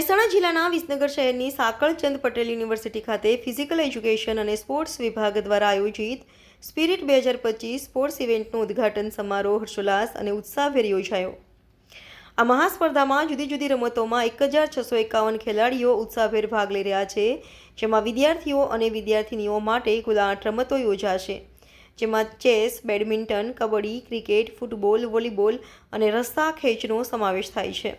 મહેસાણા જિલ્લાના વિસનગર શહેરની સાંકળચંદ પટેલ યુનિવર્સિટી ખાતે ફિઝિકલ એજ્યુકેશન અને સ્પોર્ટ્સ વિભાગ દ્વારા આયોજિત સ્પિરિટ બે હજાર પચીસ સ્પોર્ટ્સ ઇવેન્ટનું ઉદ્ઘાટન સમારોહ હર્ષોલ્લાસ અને ઉત્સાહભેર યોજાયો. આ મહાસ્પર્ધામાં જુદી જુદી રમતોમાં એક હજાર છસો એકાવન ખેલાડીઓ ઉત્સાહભેર ભાગ લઈ રહ્યા છે, જેમાં વિદ્યાર્થીઓ અને વિદ્યાર્થિનીઓ માટે કુલ આઠ રમતો યોજાશે, જેમાં chess, badminton, kabaddi, cricket, football, volleyball અને રસ્સા ખેંચનો સમાવેશ થાય છે.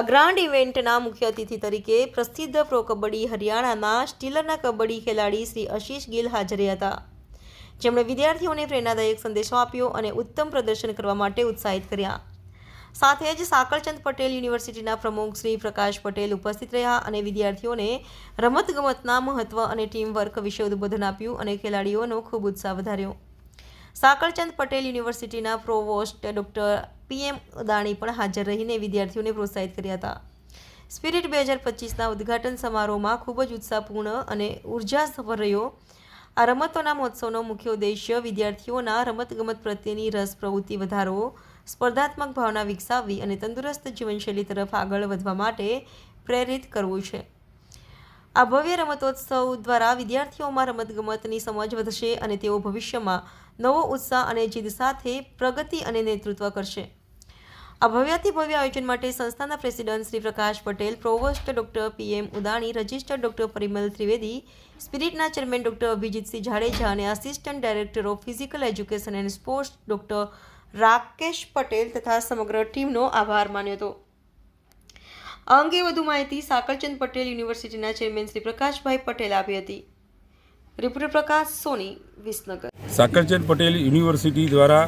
આ ગ્રાન્ડ ઇવેન્ટના મુખ્ય અતિથિ તરીકે પ્રસિદ્ધ પ્રો કબડ્ડી હરિયાણાના સ્ટીલરના કબડ્ડી ખેલાડી શ્રી આશીષ ગિલ હાજર હતા. જેમણે વિદ્યાર્થીઓને પ્રેરણાદાયક સંદેશો આપ્યો અને ઉત્તમ પ્રદર્શન કરવા માટે ઉત્સાહિત કર્યા. સાથે જ સાકરચંદ પટેલ યુનિવર્સિટીના પ્રમુખ શ્રી પ્રકાશ પટેલ ઉપસ્થિત રહ્યા અને વિદ્યાર્થીઓને રમતગમતના મહત્વ અને ટીમ વર્ક વિશે ઉદ્બોધન આપ્યું અને ખેલાડીઓનો ખૂબ ઉત્સાહ વધાર્યો. સાકળચંદ પટેલ યુનિવર્સિટીના પ્રોવોસ્ટ ડૉક્ટર પીએમ અદાણી પણ હાજર રહીને વિદ્યાર્થીઓને પ્રોત્સાહિત કર્યા હતા. સ્પિરિટ બે હજાર પચીસના ઉદ્ઘાટન સમારોહમાં ખૂબ જ ઉત્સાહપૂર્ણ અને ઉર્જાસભર રહ્યો. આ રમતોના મહોત્સવનો મુખ્ય ઉદ્દેશ્ય વિદ્યાર્થીઓના રમતગમત પ્રત્યેની રસ, પ્રવૃત્તિ વધારવો, સ્પર્ધાત્મક ભાવના વિકસાવવી અને તંદુરસ્ત જીવનશૈલી તરફ આગળ વધવા માટે પ્રેરિત કરવું છે. આ ભવ્ય રમતોત્સવ દ્વારા વિદ્યાર્થીઓમાં રમતગમતની સમજ વધશે અને તેઓ ભવિષ્યમાં નવો ઉત્સાહ અને જીદ સાથે પ્રગતિ અને નેતૃત્વ કરશે. આ ભવ્યાથી ભવ્ય આયોજન માટે સંસ્થાના president Shri Prakash Patel, provost doctor PM Udani registered doctor Parimal Trivedi, સ્પિરિટના chairman doctor Abhijitsinh Jadeja અને assistant director of physical education and sports doctor Rakesh Patel તથા સમગ્ર ટીમનો આભાર માન્યો હતો. આ અંગે વધુ માહિતી સાકરચંદ પટેલ યુનિવર્સિટીના ચેરમેન શ્રી પ્રકાશભાઈ પટેલ આપી હતી. રિપોર્ટર પ્રકાશ સોની, વિસનગર. સાકરચંદ પટેલ યુનિવર્સિટી દ્વારા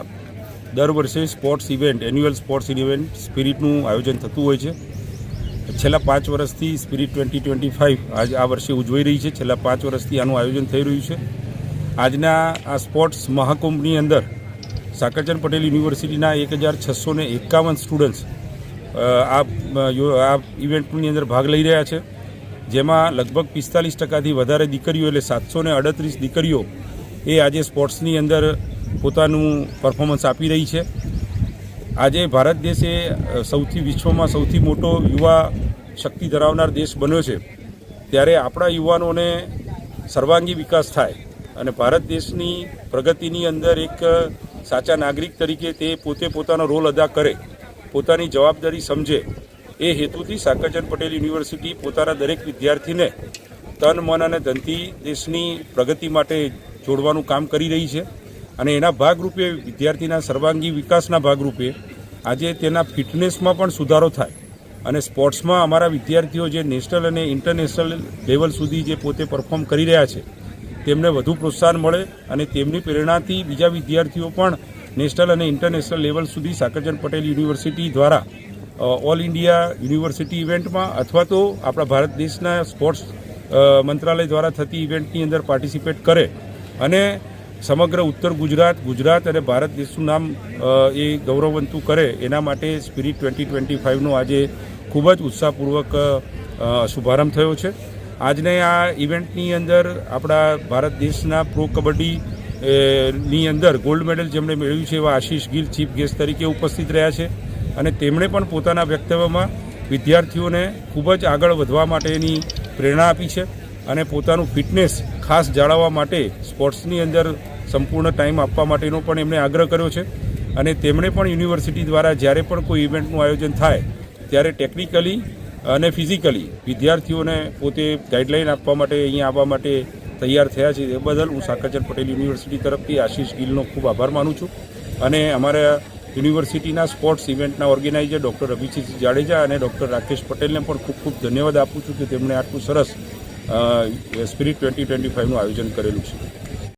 દર વર્ષે sports event, annual sports event સ્પિરિટનું આયોજન થતું હોય છે. છેલ્લા પાંચ વર્ષથી સ્પિરિટ ટ્વેન્ટી ટ્વેન્ટી ફાઇવ આજ આ વર્ષે ઉજવાઈ રહી છે. છેલ્લા પાંચ વર્ષથી આનું આયોજન થઈ રહ્યું છે. આજના આ સ્પોર્ટ્સ મહાકુંભની અંદર સાકરચંદ પટેલ યુનિવર્સિટીના એક હજાર છસો એકાવન સ્ટુડન્ટ્સ આ આ ઇવેન્ટની અંદર ભાગ લઈ રહ્યા છે. જેમાં લગભગ પિસ્તાલીસ ટકાથી વધારે દીકરીઓ એટલે સાતસો ને અડત્રીસ દીકરીઓ એ આજે સ્પોર્ટ્સની અંદર પોતાનું પરફોર્મન્સ આપી રહી છે. આજે ભારત દેશ એ સૌથી વિશ્વમાં સૌથી મોટો યુવા શક્તિ ધરાવનાર દેશ બન્યો છે. ત્યારે આપણા યુવાનોને સર્વાંગી વિકાસ થાય અને ભારત દેશની પ્રગતિની અંદર એક સાચા નાગરિક તરીકે તે પોતે પોતાનો રોલ અદા કરે, પોતાની જવાબદારી સમજે એ હેતુથી સાકરચંદ પટેલ યુનિવર્સિટી પોતાના દરેક વિદ્યાર્થીને તન, મન અને ધનથી દેશની પ્રગતિ માટે જોડવાનું કામ કરી રહી છે અને એના ભાગરૂપે વિદ્યાર્થીના સર્વાંગી વિકાસના ભાગરૂપે આજે તેના ફિટનેસમાં પણ સુધારો થાય અને સ્પોર્ટ્સમાં અમારા વિદ્યાર્થીઓ જે નેશનલ અને ઇન્ટરનેશનલ લેવલ સુધી જે પોતે પરફોર્મ કરી રહ્યા છે, તેમને વધુ પ્રોત્સાહન મળે અને તેમની પ્રેરણાથી બીજા વિદ્યાર્થીઓ પણ નેશનલ અને ઇન્ટરનેશનલ લેવલ સુધી સાકરચંદ પટેલ યુનિવર્સિટી દ્વારા ઓલ ઇન્ડિયા યુનિવર્સિટી ઇવેન્ટમાં અથવા તો આપણા ભારત દેશના સ્પોર્ટ્સ મંત્રાલય દ્વારા થતી ઇવેન્ટની અંદર પાર્ટિસિપેટ કરે અને સમગ્ર ઉત્તર ગુજરાત ગુજરાત અને ભારત દેશનું નામ એ ગૌરવવંતું કરે એના માટે સ્પિરિટ ટ્વેન્ટી ટ્વેન્ટી ફાઇવનો આજે ખૂબ જ ઉત્સાહપૂર્વક શુભારંભ થયો છે. આજને આ ઇવેન્ટની અંદર આપણા ભારત દેશના પ્રો કબડ્ડી ની અંદર ગોલ્ડ મેડલ જેમણે મેળવ્યું છે એવા આશીષ ગિલ, ચીફ ગેસ્ટ તરીકે ઉપસ્થિત રહ્યા છે. અને તેમણે પણ પોતાના વક્તવ્યમાં વિદ્યાર્થીઓને ખૂબ જ આગળ વધવા માટેની પ્રેરણા આપી છે અને પોતાનું ફિટનેસ ખાસ જાળવવા માટે સ્પોર્ટ્સની અંદર સંપૂર્ણ ટાઈમ આપવા માટેનો પણ એમણે આગ્રહ કર્યો છે. અને તેમણે પણ યુનિવર્સિટી દ્વારા જ્યારે પણ કોઈ ઇવેન્ટનું આયોજન થાય, ત્યારે ટેકનિકલી અને ફિઝિકલી વિદ્યાર્થીઓને પોતે ગાઈડલાઈન આપવા માટે અહીંયા આવવા માટે તૈયાર થયા છે. એ બદલ હું સાકરચંદ પટેલ યુનિવર્સિટી તરફથી આશીષ ગિલનો ખૂબ આભાર માનું છું. અને અમારા યુનિવર્સિટીના સ્પોર્ટ્સ ઇવેન્ટના ઓર્ગેનાઇઝર ડૉક્ટર અભિજીત જાડેજા અને ડૉક્ટર રાકેશ પટેલને પણ ખૂબ ખૂબ ધન્યવાદ આપું છું કે તેમણે આટલું સરસ સ્પિરિટ ટ્વેન્ટી ટ્વેન્ટી ફાઇવનું આયોજન કરેલું છે.